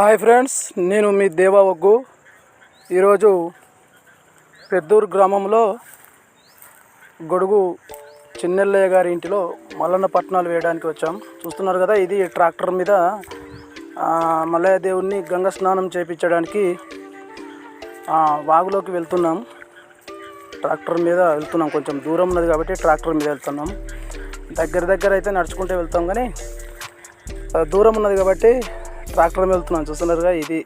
Hi friends నేను మీ దేవా ఒగ్గు. ఈరోజు పెద్దూరు గ్రామంలో గొడుగు చిన్నెల్లయ్య గారి ఇంటిలో మల్లన్న పట్టణాలు వేయడానికి వచ్చాం. చూస్తున్నారు కదా ఇది ట్రాక్టర్ మీద మల్లయ్య దేవుణ్ణి గంగ స్నానం చేయించడానికి వాగులోకి వెళ్తున్నాం. ట్రాక్టర్ మీద వెళ్తున్నాం కొంచెం దూరం ఉన్నది కాబట్టి ట్రాక్టర్ మీద వెళ్తున్నాం. దగ్గర దగ్గర అయితే నడుచుకుంటూ వెళ్తాం కానీ దూరం ఉన్నది కాబట్టి ట్రాక్టర్ మీద చూస్తున్నారుగా ఇది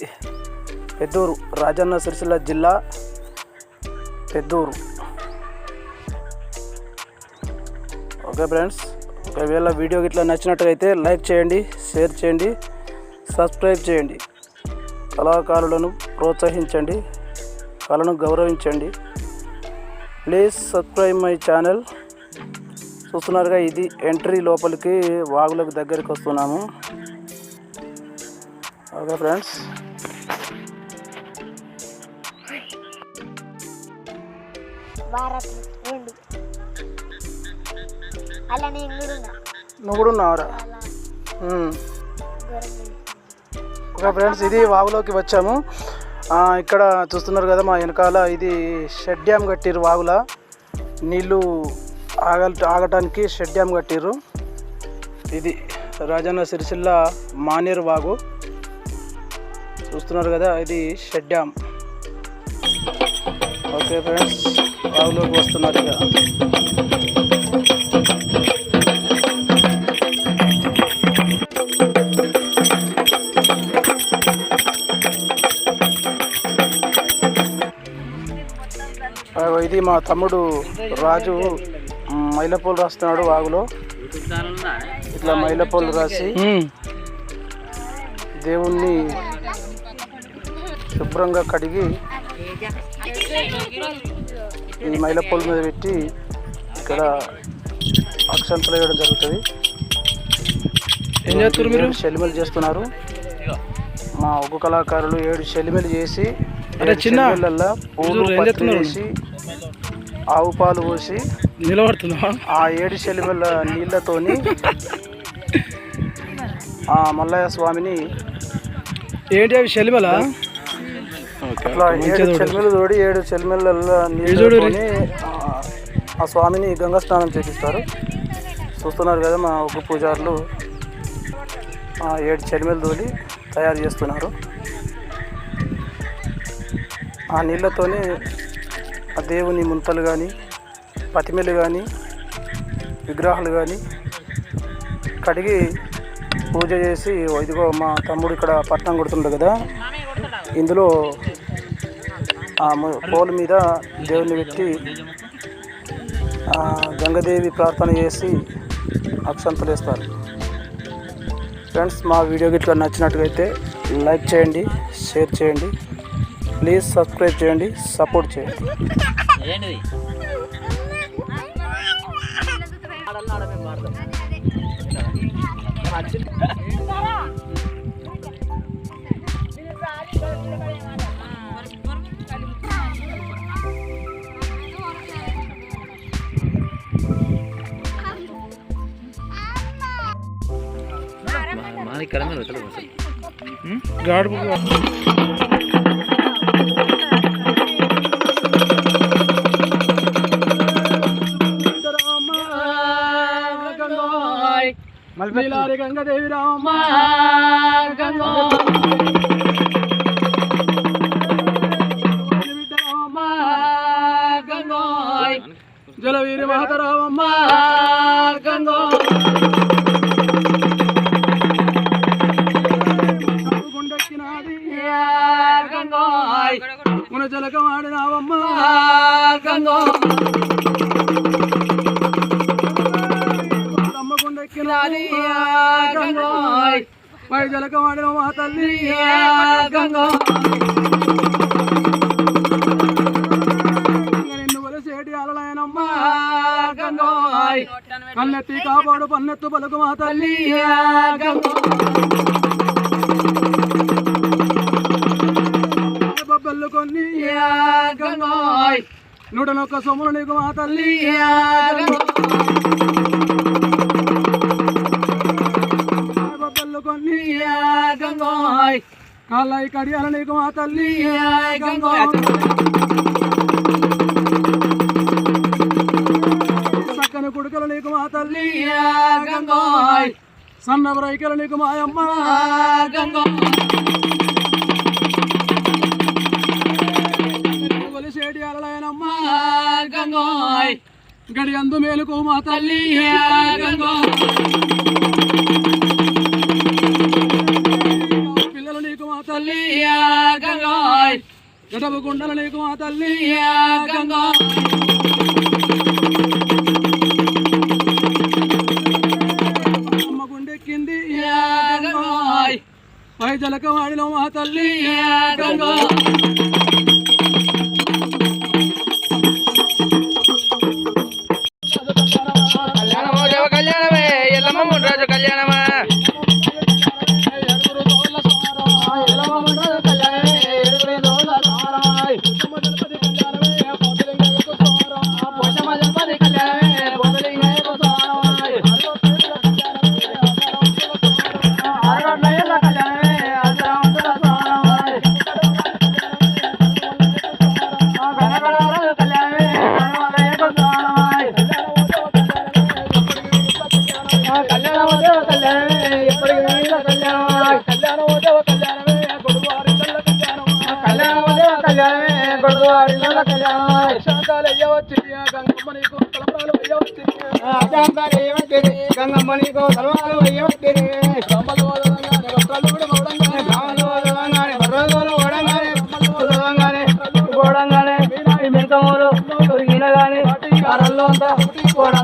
పెద్దూరు రాజన్న సిరిసిల్ల జిల్లా పెద్దూరు. ఓకే ఫ్రెండ్స్ ఒకవేళ వీడియో ఇట్లా నచ్చినట్టయితే లైక్ చేయండి షేర్ చేయండి సబ్స్క్రైబ్ చేయండి. కళాకారులను ప్రోత్సహించండి కళను గౌరవించండి. Please subscribe my channel. చూస్తున్నారుగా ఇది ఎంట్రీ లోపలికి వాగులకు దగ్గరికి వస్తున్నాము. ఓకే ఫ్రెండ్స్ నువ్వు కూడా ఉన్నావురా. ఓకే ఫ్రెండ్స్ ఇది వాగులోకి వచ్చాము. ఇక్కడ చూస్తున్నారు కదా మా వెనకాల ఇది షెడ్ డ్యామ్ కట్టిర్రు వాగుల. నీళ్ళు ఆగ ఆగటానికి షెడ్ డ్యామ్ కట్టిర్రు. ఇది రాజన్న సిరిసిల్ల మానేరు వాగు. చూస్తున్నారు కదా ఇది షెడ్ డ్యామ్. ఓకే ఫ్రెండ్స్ వాగులోకి వస్తున్నారు ఇక. ఇది మా తమ్ముడు రాజు మైలపూలు రాస్తున్నాడు వాగులో. ఇట్లా మైలపూలు రాసి దేవుణ్ణి శుభ్రంగా కడిగి ఈ మైలపూల మీద పెట్టి ఇక్కడ అక్షంతలు వేయడం జరుగుతుంది. శలిమలు చేస్తున్నారు మా ఒగ్గు కళాకారులు ఏడు శలిమలు చేసి చిన్న, పూలు? వేసి ఆవు పాలు పోసి నిలబడుతున్నావా? ఆ ఏడు శలిమల నీళ్ళతోని ఆ మల్లయ్య స్వామిని ఏంటి అవి శలిమల ఇట్లా ఏడు చెలిమలు తోడి ఏడు ఆ- స్వామిని గంగా స్నానం చేపిస్తారు. చూస్తున్నారు కదా మా ఒగ్గు పూజారులు ఏడు చెలిమలు తోడి తయారు చేస్తున్నారు. ఆ నీళ్ళతోని ఆ దేవుని ముంతలు కానీ పతిమెలు కానీ విగ్రహాలు కానీ కడిగి పూజ చేసి ఇదిగో మా తమ్ముడు ఇక్కడ పట్నం కొడుతుండే కదా ఇందులో పోల్ మీద దేవుని పెట్టి ఆ గంగదేవి ప్రార్థన చేసి అక్షంతలు వేస్తారు. ఫ్రెండ్స్ మా వీడియో గిట్లా నచ్చినట్టుగైతే లైక్ చేయండి షేర్ చేయండి ప్లీజ్ సబ్స్క్రైబ్ చేయండి సపోర్ట్ చేయండి. గాడుపు మల్లారి గంగదేవి రామ జలవీరి మాతరామమ్మ గంగో. గంగోయ్ పై జలకమాడిన మా తల్లి గంగో అన్నెత్తి కాపాడు పన్నెత్తు పలుకు మా తల్లి గంగో నూటనొక్క సొమ్ములు నీకు మా తల్లి. కొన్ని గంగోయ్ కాళ్ళై కడియాల నీకు మా తల్లి. గంగో చక్కని కుడుకలు నీకు మా తల్లి. గంగో సన్న బ్రైకలు నీకు మాయమ్మ గంగో గంగోయ్. గడి అందు మేలుకో మా తల్లి గంగో పిల్లలు నీకు మా తల్లి గంగోయ్. గడపు గుండలు నీకు మా తల్లి గంగో గుండెక్కింది పై జలక వాడిలో మా తల్లి గంగో கல்யாணமே. எல்லாமே மூன்றாச்சு கல்யாணமா. ముండ్రాజు కళ్యాణమా గంగమ్మ నీకు తలవాలు అయ్యవచ్చింది కర్రల్లో అంతా కోడల్లో అంతా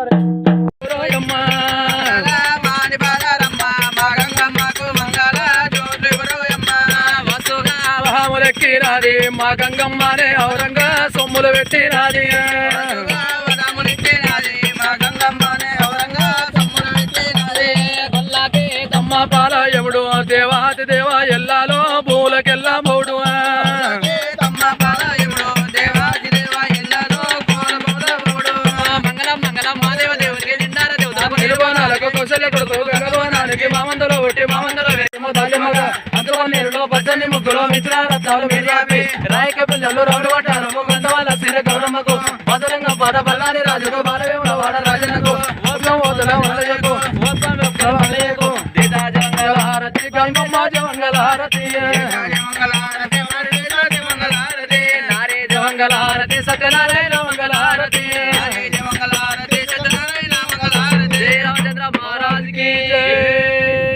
అలా మా గంగమ్మనే ఔరంగా సొమ్ములు పెట్టినాది. పాల ఎముడు దేవాది దేవ ఎల్లాలో కౌశల్య కొడుకు గగవానానికి మామందులో ఒట్టి మామందులో వేరేమో తాలిమగ అందులో నీరులో పచ్చని రాయక పిల్లలు రౌడు పట్టారు ముగ్గంత వాళ్ళ సిర గౌరమ్మకు. మధురంగ పద బల్లాని రాజుకు బాలవేముల హారతి గంగమ్మ హారతి. జమంగల హారతి నారే హారతి సత్యనారాయణ